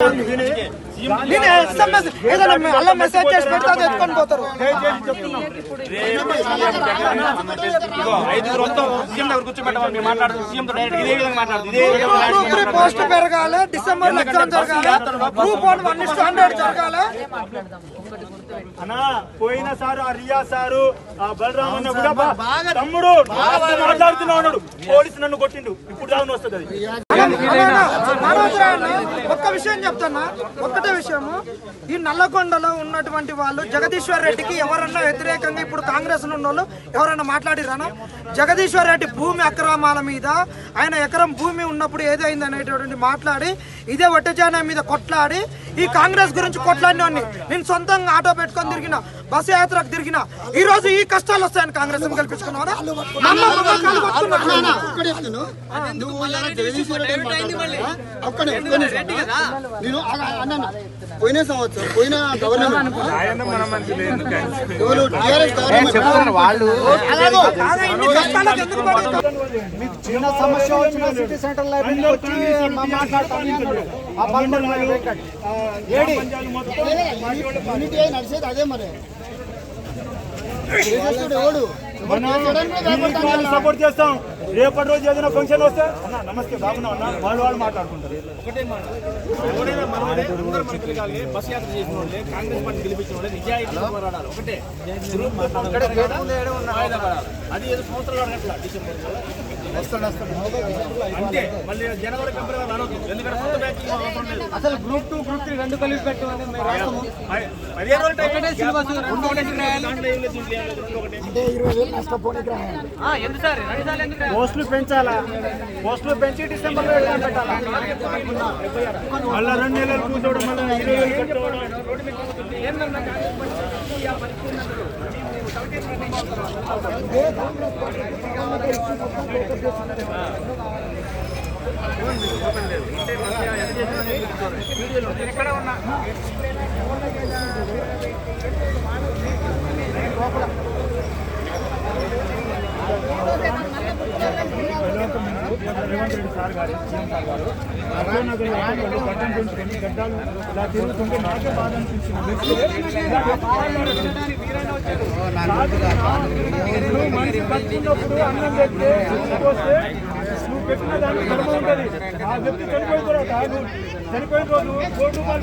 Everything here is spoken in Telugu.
నేను ఎస్ఎంఎస్ ఏదైనా అలా మెసేజ్ చేసి పెడితే అది ఎత్తుకొని పోతారు. గ్రూప్ పోస్ట్ పెరగాలి డిసెంబర్లో ఎగ్జామ్ జరగాలి group one one is hundred జరగాలి. అన్నా పోయిన సారు ఆ రియా సారు ఆ బలరామ్ అన్న కూడా బా- తమ్ముడు మాట్లాడుతున్నా ఉన్నాడు పోలీసు నన్ను కొట్టిండు. ఇప్పుడు దాని వస్తుంది ఒక్క విషయం చెప్తున్నా ఒక్కటే విషయము. ఈ నల్లగొండలో ఉన్నటువంటి వాళ్ళు జగదీశ్వర్ రెడ్డికి ఎవరన్నా వ్యతిరేకంగా ఇప్పుడు కాంగ్రెస్ ఉన్న వాళ్ళు ఎవరన్నా మాట్లాడిరానా జగదీశ్వర్ రెడ్డి భూమి అక్రమాల మీద ఆయన ఎకరం భూమి ఉన్నప్పుడు ఏదైంది అనేటటువంటి మాట్లాడి ఇదే వట్టజాన మీద కొట్లాడి ఈ కాంగ్రెస్ గురించి కొట్లాడినవన్నీ నేను సొంతంగా ఆటో పెట్టుకొని తిరిగిన బస్సు యాత్రకు తిరిగిన ఈ రోజు ఈ కష్టాలు వస్తాయని కాంగ్రెస్. నేను ఆ- ఆ- అన్న. పోయిన సంవత్సరం పోయిన? చిన్న సమస్య వచ్చిన సిటీ సెంటర్ లైబ్రరీకి వచ్చి యూనిటీ అయి నడిచేది అదే మరి. సపోర్ట్ చేస్తాం. రేపటి రోజు ఏదైనా ఫంక్షన్ వస్తే అన్న నమస్తే బాగున్నావు అన్న వాళ్ళు వాళ్ళు మాట్లాడుకుంటారు. ఎవరైనా మనోడే అందరూ మంత్రులు కావాలి బస్ యాత్ర చేసిన వాళ్ళే కాంగ్రెస్ పార్టీ గెలిపించిన వాళ్ళే నిజాయితీ పోరాడాలి. ఒకటే. గ్రూప్ వాయిదా పడాలి అది ఏదో సంవత్సరాలు అట్లా డిసెంబర్ అంతే మళ్ళీ జనవరి ఫిబ్రవరి అనొద్దు ఎందుకంటే అసలు గ్రూప్ టూ గ్రూప్ త్రీ రెండు కలిపి పెట్టమని మేము రాస్తాము. రెండు ఒకటే ఏం ఏం రెండు పోస్టులు పెంచాలా? పోస్టులు పెంచి డిసెంబర్లో ఎగ్జామ్ పెట్టాలా? మళ్ళా రెండు నెలలు కూర్చోవడం మళ్ళీ ఇరవై వేలు కట్టుకోవడం. రేవంత్ రెడ్డి సార్ గారు సీఎం సార్ గారు అశోక్ నగర్లో వాళ్ళు గడ్డం పెంచుకొని గడ్డాలు ఇలా తిరుగుతుంటే నాకే బాధ అనిపించింది ఇప్పుడు మనిషి బతికినప్పుడు అన్నం నువ్వు పెట్టిన దానికి ధర్మం ఉంటుంది. ఆ వ్యక్తి చనిపోయిన తర్వాత చనిపోయిన రోజు కోటి రూపాయలు